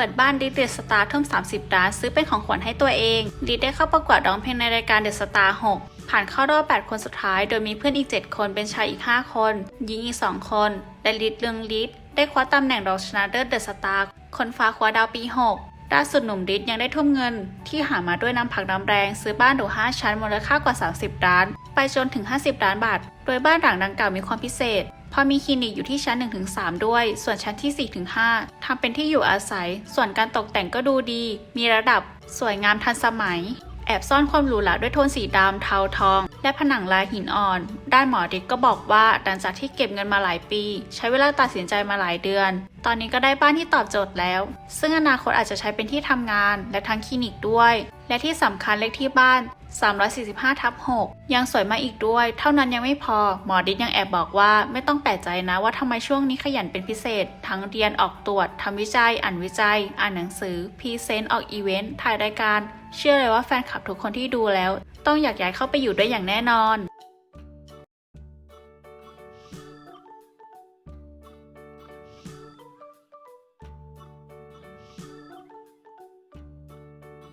ปิดบ้านดิเดสตาร์ทุ่ม30ล้านซื้อเป็นของขวัญให้ตัวเองดิได้เข้าประกวดร้องเพลงในรายการเดอะสตาร์6ผ่านเข้ารอบ 8 คนสุดท้าย โดยมีเพื่อนอีก 7 คนเป็นชายอีก 5 คน หญิงอีก 2 คน และลิดเรืองลิดได้คว้าตำแหน่งรองชนะเลิศเดอะสตาร์คนฟ้าคว้าดาวปี 6ล่าสุดหนุ่มดิดยังได้ทุ่มเงิน ที่หามาด้วยน้ำผักน้ำแรง ซื้อบ้านหรู5ชั้นมูลค่ากว่า 30 ล้าน ไปจนถึง 50 ล้านบาท โดยบ้านหลังดังกล่าวมีความพิเศษ พราะมีคลินิกอยู่ที่ชั้น 1-3 ด้วย ส่วนชั้นที่ 4-5ทำเป็นที่อยู่อาศัย ส่วนการตกแต่งก็ดูดี มีระดับ สวยงามทันสมัย แอบซ่อนความหรูหราด้วยโทนสีดำเทาทอง และผนังลายหินอ่อน ด้านหมอดิกก็บอกว่าหลังจากที่เก็บเงินมาหลายปี ใช้เวลาตัดสินใจมาหลายเดือน ตอนนี้ก็ได้บ้านที่ตอบโจทย์แล้ว ซึ่งอนาคตอาจจะใช้เป็นที่ทำงาน และทั้งคลินิกด้วย และที่สำคัญเลขที่บ้าน 345ทับ6ยังสวยมาอีกด้วย เท่านั้นยังไม่พอ หมอดิษยังแอบบอกว่าไม่ต้องแปลกใจนะว่าทำไมช่วงนี้ขยันเป็นพิเศษ ทั้งเรียนออกตรวจทำวิจัย อ่านวิจัย อ่านหนังสือพรีเซนต์ออกอีเวนต์ถ่ายรายการ เชื่อเลยว่าแฟนคลับทุกคนที่ดูแล้ว ต้องอยากย้ายเข้าไปอยู่ด้วยอย่างแน่นอน